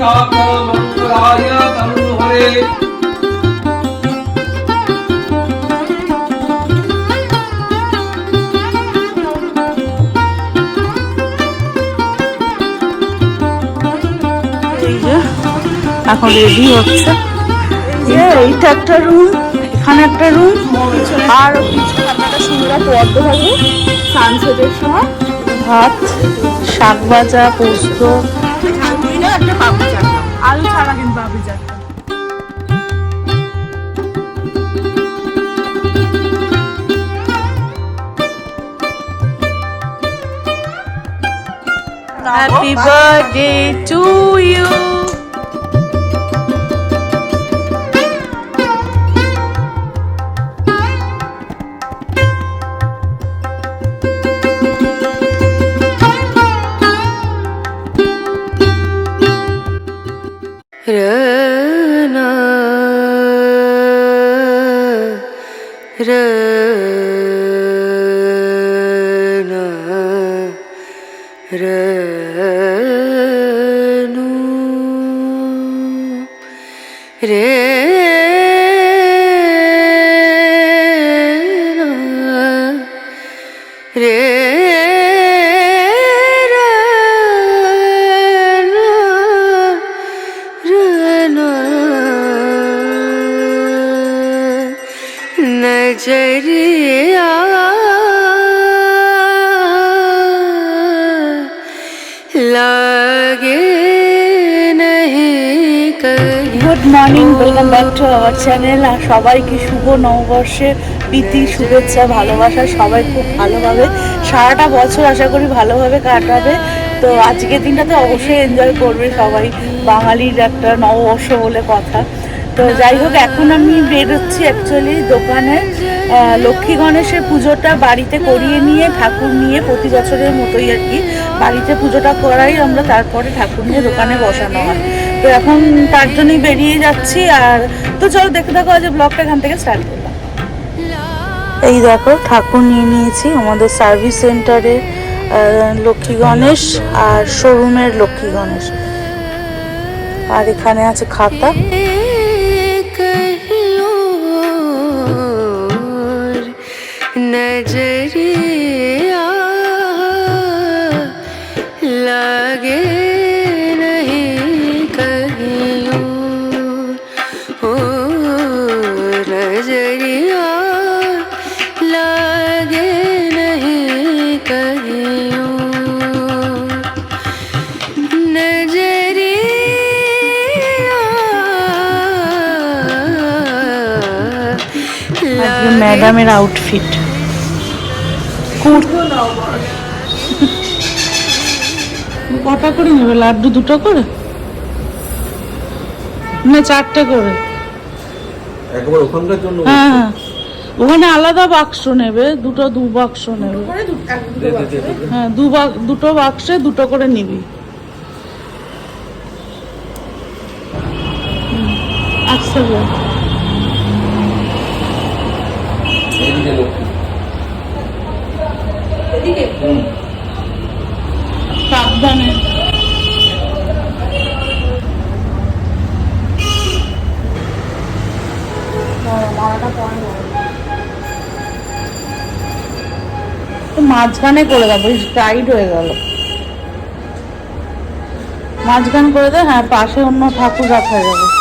এখন রেডি হচ্ছে। এইটা একটা রুম এখানে একটা রুম আর আপনারা সুন্দর পদ্ম থাকবে সানসেটের সময়। ভাত শাক ভাজা পোস্ত। একটা পাপড়ি চাটটা আলু ছাড়া কিন্তু পাপড়ি চাটটা Happy birthday to you. re nu good morning welcome back to our channel আর সবাইকে শুভ নববর্ষে, প্রীতি, শুভেচ্ছা, ভালোবাসা, সবাই খুব ভালোভাবে। সারাটা বছর আশা করি ভালোভাবে কাটাবে। তো আজকের দিনটাতে অবশ্যই এনজয় করবে সবাই, বাঙালির একটা নববর্ষ বলে কথা। তো যাই হোক, এখন আমি বেরোচ্ছি অ্যাকচুয়ালি দোকানে। লক্ষ্মী গণেশের পুজোটা বাড়িতে করিয়ে নিয়ে, ঠাকুর নিয়ে প্রতি বছরের মতোই আর কি। বাড়িতে পুজোটা করাই আমরা, তারপরে ঠাকুর নিয়ে দোকানে বসানো হয়। তো এখন তার জন্যই বেরিয়ে যাচ্ছি আর তো চলো দেখতে থাকো আজ ব্লগটা এখান থেকে স্টার্ট করলাম। এই দেখো ঠাকুর নিয়ে নিয়েছি আমাদের সার্ভিস সেন্টারে লক্ষ্মী গণেশ আর শোরুমের লক্ষ্মী গণেশ। আর এখানে আছে খাতা। कहीं ম্যাডামের আউটফিট কটা করে নেবে? লাড্ডু দুটো করে? না চারটে করে। একবার ওখানকার জন্য হ্যাঁ হ্যাঁ। ওখানে আলাদা বাক্স নেবে দুটো দু বাক্স নেবে। হ্যাঁ দু দুটো বাক্সে দুটো করে নিবি হুম, আচ্ছা বল এদিকে লক্ষ্মী সাবধানে তো মাঝখানে করে দেবো টাইট হয়ে গেল। মাঝখান করে দে হ্যাঁ পাশে অন্য ঠাকুর রাখা যাবে।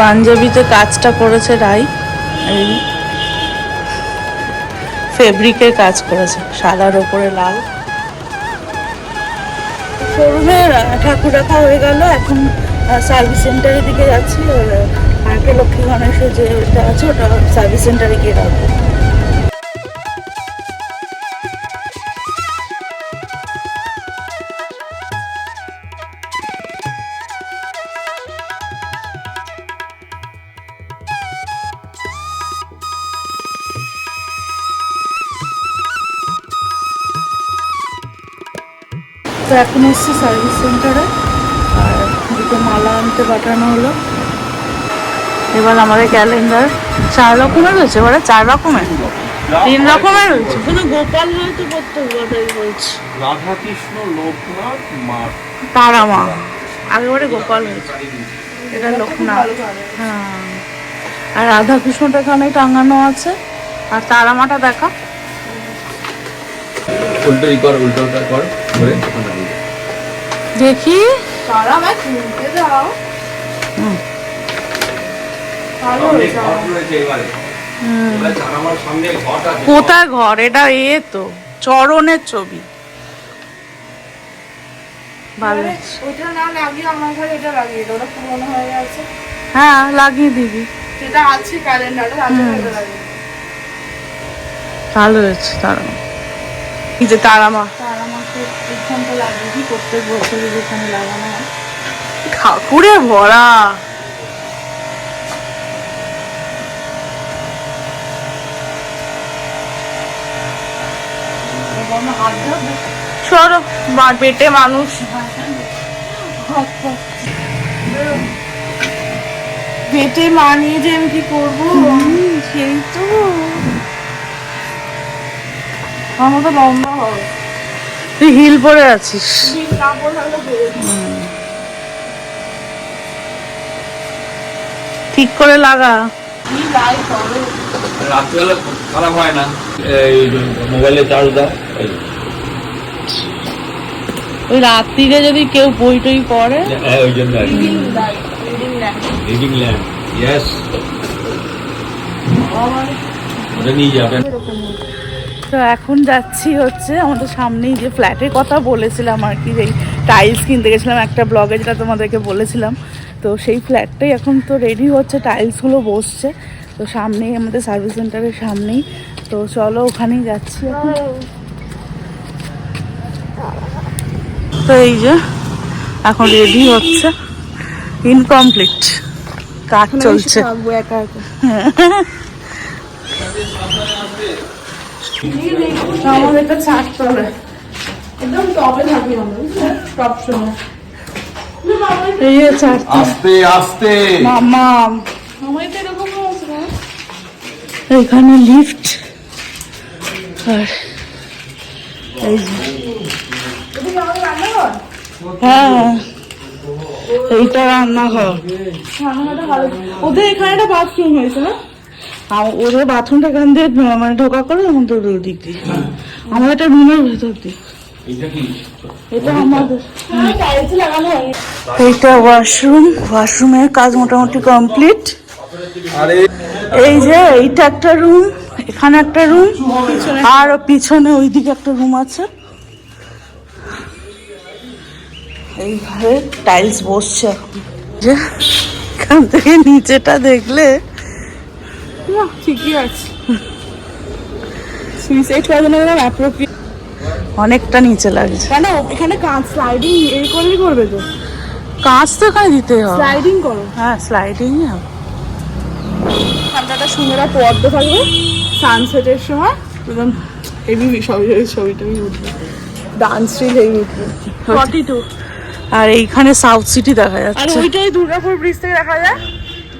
পাঞ্জাবিতে কাজটা করেছে রাই। ফেব্রিকের কাজ করেছে, সাদার ওপরে লাল। শোরুমে ঠাকুর রাখা হয়ে গেল, এখন সার্ভিস সেন্টারের দিকে যাচ্ছি, আর কে লক্ষ্মী গণেশের যে ওটা আছে, ওটা সার্ভিস সেন্টারে গিয়ে রাখব। তো এখন এসছি সার্ভিস সেন্টারে আর দুটো মালা আনতে পাঠানো হলো। এবার আমাদের ক্যালেন্ডার চার রকমের রয়েছে এবারে চার রকমের। তিন রকমের রয়েছে। কোনো গোপাল হয়তো প্রত্যেক কথাই বলছি। রাধা লোকনাথ মাঠ তারা মা আগেবারে গোপাল হয়েছে এটা লোকনাথ। হ্যাঁ। আর রাধা কৃষ্ণটা এখানে টাঙানো আছে। আর তারা মাটা দেখা। উল্টো ই কর উল্টো ওটা কর। করে। দেখি। দাও। কোথায় ঘর? এটা এ তো চরণের ছবি। হয়ে হ্যাঁ লাগিয়ে দিবি। যেটা আছে ক্যালেন্ডারে আছে এটা ভালো হয়েছে তারা। এই যে তারা মা এখানটা লাগিয়ে প্রত্যেক বছরই যেখানে লাগানো হয়। ঠাকুরে ভরা সরো পেটে মানুষ। পেটে মানিয়ে যে আমি কি করব? সেই তো। আমার তো লম্বা হবে তুই হিল পরে আছিস। ঠিক করে লাগা। রাত্রিবেলা খারাপ হয় না? এই মোবাইলে চার্জ দাও ওই রাত্রিরে যদি কেউ বই টই পড়ে? হ্যাঁ, ওই জন্য রিডিং ল্যাম্প ইয়েস ওটা নিয়ে যাবেন। তো এখন যাচ্ছি হচ্ছে আমাদের সামনেই যে ফ্ল্যাটের কথা বলেছিলাম আর কি যেই টাইলস কিনতে গেছিলাম একটা ব্লগে যেটা তোমাদেরকে বলেছিলাম। তো সেই ফ্ল্যাটটাই এখন তো রেডি হচ্ছে টাইলসগুলো বসছে। তো সামনেই আমাদের সার্ভিস সেন্টারের সামনেই। তো চলো ওখানেই যাচ্ছি এখন। তো এই যে এখন রেডি হচ্ছে। ইনকমপ্লিট কাজ চলছে। একা। একদম টপে থাকি আমরা টপ সময় এই আস্তে আস্তে। মামা। আমার তো এরকম এখানে লিফট আর এই যে। এটা কি আমাদের রান্নাঘর? হ্যাঁ এইটা রান্নাঘর। ভালো। ওদের এখানে একটা বাথরুম হয়েছে না? আর ওদের বাথরুমটা এখান দিয়ে মানে ঢোকা করে আমাদের ওই দিক দিয়ে। আমাদের একটা রুমের ভেতর দিয়ে। এটা কি? এটা আমাদের। টাইলস লাগানো হয় এইটা ওয়াশরুম ওয়াশরুমের কাজ মোটামুটি কমপ্লিট আরে এই যে এইটা একটা রুম এখানে একটা রুম আর পিছনে ওইদিকে একটা রুম আছে। এইভাবে টাইলস বসছে এখন। যে এখান থেকে নিচেটা দেখলে না ঠিকই আছে। সুইসাইড অ্যাপ্রোপ্রিয়েট অনেকটা নিচে লাগছে। কেন? এখানে কাজ স্লাইডিং এই করলেই করবে তো? কাঁচ তো এখানে দিতে হবে। স্লাইডিং করো। হ্যাঁ স্লাইডিং ঠান্ডাটা সুন্দর পর্দা থাকবে। সানসেটের সময় একদম হেভি ছবি ছবিটা উঠবে। ডান্স রিল হেভি উঠবে। ফর্টি টু আর এইখানে সাউথ সিটি দেখা যাচ্ছে। আর ওইটাই দুর্গাপুর ব্রিজ থেকে দেখা যায়।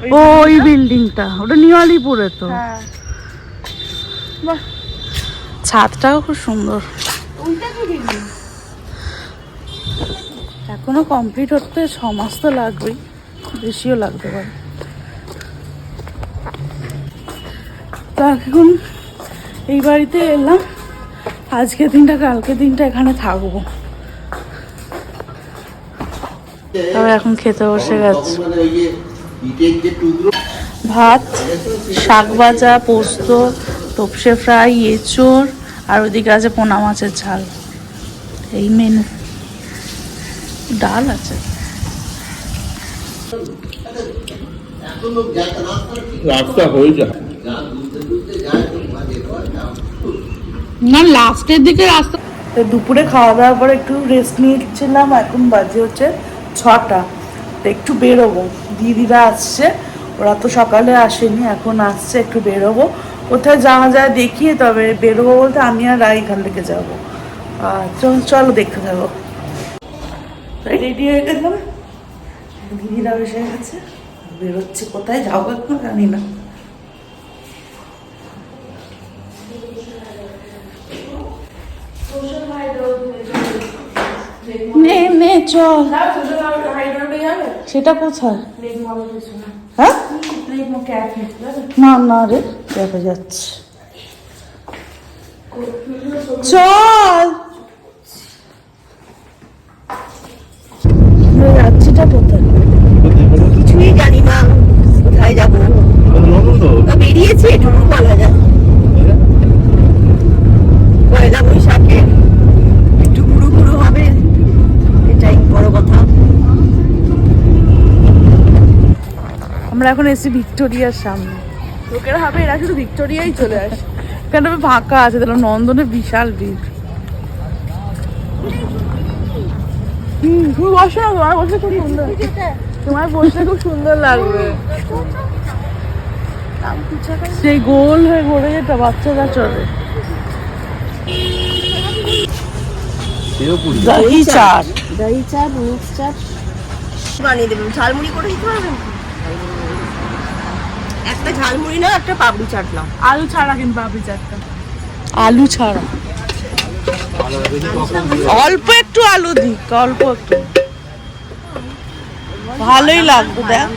ওই বিল্ডিংটা ওটা নিয়ালিপুরে তো। হ্যাঁ। ছাদটাও খুব সুন্দর। এখনও কমপ্লিট হতে ছ মাস তো লাগবেই। বেশিও লাগতে পারে। তো এখন এই বাড়িতে এলাম। আজকে দিনটা কালকে দিনটা এখানে থাকব। তবে এখন খেতে বসে গেছে। ভাত শাক ভাজা পোস্ত তপসে ফ্রাই এঁচোড় আর ওদিকে আছে পোনা মাছের ঝাল। এই মেনু ডাল আছে। রাস্তা হয়ে যায়। না লাস্টের দিকে রাস্তা দুপুরে খাওয়া দাওয়ার পর একটু রেস্ট নিয়েছিলাম এখন বাজে হচ্ছে ছটা। তো একটু বেরোবো। দিদিরা আসছে ওরা তো সকালে আসেনি এখন আসছে একটু বেরোবো। কোথায় যাওয়া যায় দেখি তবে বেরোবো বলতে আমি আর রাই এখান থেকে যাব। আর চল চলো দেখতে থাকো। রেডি হয়ে গেলাম। দিদিরা এসে গেছে বেরোচ্ছে কোথায় যাব এখন জানি না। নে নে চল। সেটা কোথায়? হ্যাঁ? না না রে দেখা যাচ্ছে। চল আমরা যাচ্ছিটা কোথায় কিছুই জানি না কোথায় যাব তা বেরিয়েছি এটুকু বলা যায় পয়লা বৈশাখে একটু ঘুরু ঘুরু হবে এটাই বড় কথা আমরা এখন এসি ভিক্টোরিয়ার সামনে। লোকেরা হবে এরা শুধু ভিক্টোরিয়াই চলে আসে। কেন ফাঁকা আছে তাহলে নন্দনে বিশাল ভিড়। হুম তুমি বসো না তোমার বসে খুব সুন্দর। তোমার বসে খুব সুন্দর লাগবে। সেই গোল হয়ে ঘুরে যেটা বাচ্চারা চলে। দহি চাট। দহি চাট মিক্স চাট। বানিয়ে দেবেন। ঝালমুড়ি করে দিতে পারবেন? একটা ঝালমুড়ি না একটা পাপড়ি চাট নাও। আলু ছাড়া কিন্তু পাপড়ি চাটটা। আলু ছাড়া। অল্প একটু আলু দিক অল্প একটু। ভালোই লাগবে দেখ।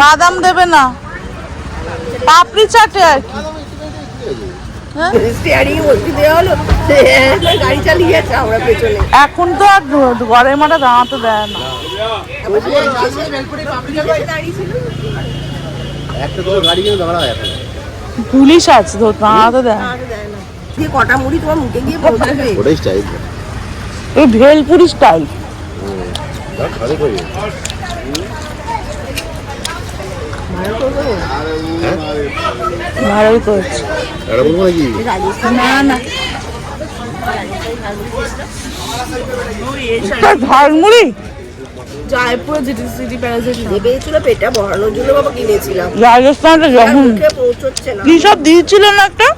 বাদাম দেবে না। পাপড়ি চাটে আর কি। পেছনে। এখন তো আর ঘরে মাঠে দাঁড়াতে দেয় না। পুলিশ আছে তো দেয়। না। দেয় কটা মুড়ি তোমার মুখে গিয়ে পৌঁছবে? ওটাই স্টাইল এই ভেলপুরি স্টাইল ভালো ভালোই করছে। না না। ঝালমুড়ি? জয়পুর জিটি সিটি প্যালেসের যে পেয়েছিল পেটটা ভরানোর জন্য বাবা কিনেছিলাম। রাজস্থানটা যখন পৌঁছচ্ছে না। কি সব দিয়েছিল না একটা?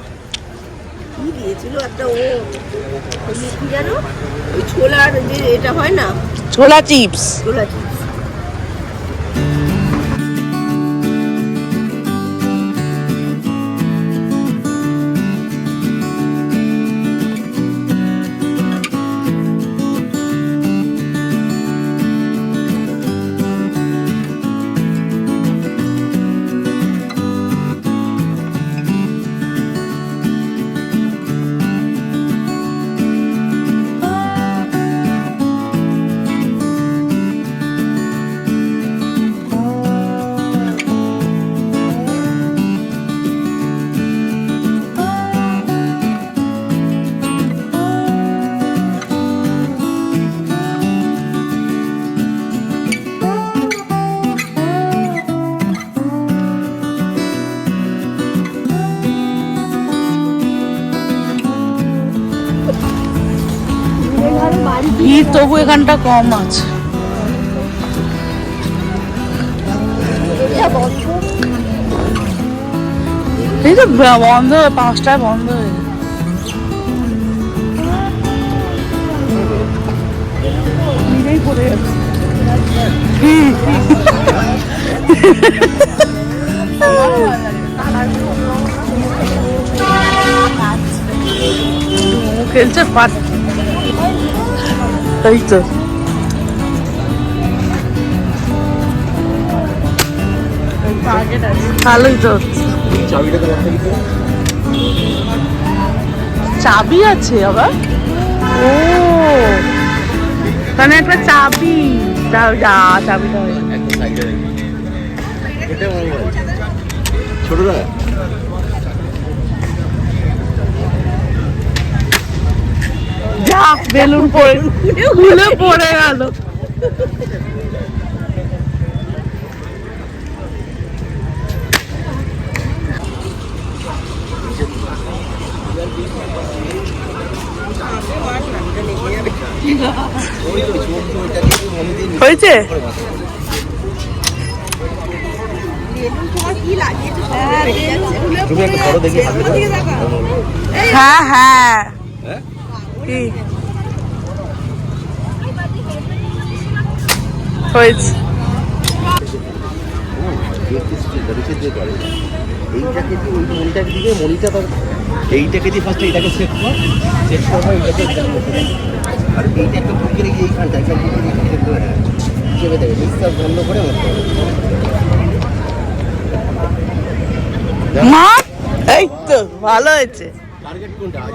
কি দিয়েছিল একটা ও? ওই কি জানো? ওই ছোলার যে এটা হয় না? ছোলা চিপস। ছোলা চিপস। তবু এখানটা কম আছে। এই তো বন্ধ পাঁচটায় বন্ধ হয়ে খেলছে পাট তাই তো। ভালোই তো। চাবি আছে আবার? ও। ওখানে একটা চাবি। যাও যা চাবিটা গেছে। একদম সাইডে এটা আমার মোবাইল ছোটরা যা বেলুন পড়ে খুলে পড়ে গেল হয়েছে। হ্যাঁ হ্যাঁ হ্যাঁ? কি হয়েছে। এইটাকে দিয়ে ওই মনিটাকে দিকে মনিটা তার এইটাকে দিয়ে ফার্স্ট এইটাকে সেট কর সেট এইটাকে হবে। আর এইটা একটা ঢুকে রেখে এইখানটা একটা রেখে এখানে করে চেপে দেবে নিঃশ্বাস বন্ধ করে মারতে হবে। এই তো ভালো হয়েছে। টার্গেট কোনটা? আজ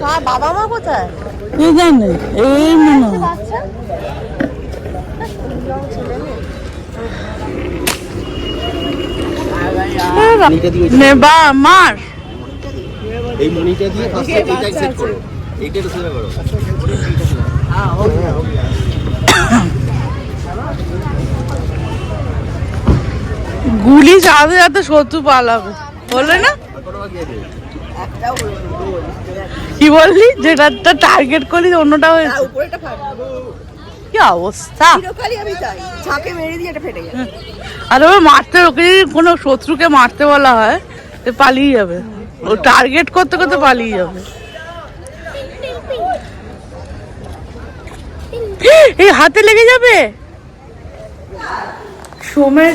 কার বাবা মা কোথায়? কে জানে এই মনে বাচ্চা? মার এই মনিটা দিয়ে ফার্স্ট সেট করো। এইটা তো সেট করো। গুলি চালাতে যাতে শত্রু পালাবে। বললে না? একটাও। কি বললি? যেটা টার্গেট করলি অন্যটা হয়েছে কি অবস্থা? চিরকালই আমি তাই ঝাঁকে মেরে দিয়ে এটা ফেটে গেছে আর ওই মারতে ওকে যদি কোনো শত্রুকে মারতে বলা হয় তো পালিয়ে যাবে। ও টার্গেট করতে করতে পালিয়ে যাবে। এই হাতে লেগে যাবে? সোমের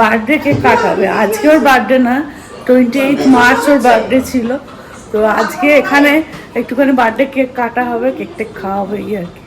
বার্থডে কেক কাটাবে। আজকে ওর বার্থডে না টোয়েন্টি এইট মার্চ ওর বার্থডে ছিল। তো আজকে এখানে একটুখানি বার্থডে কেক কাটা হবে কেক টেক খাওয়া হবে ইয়ে আর কি।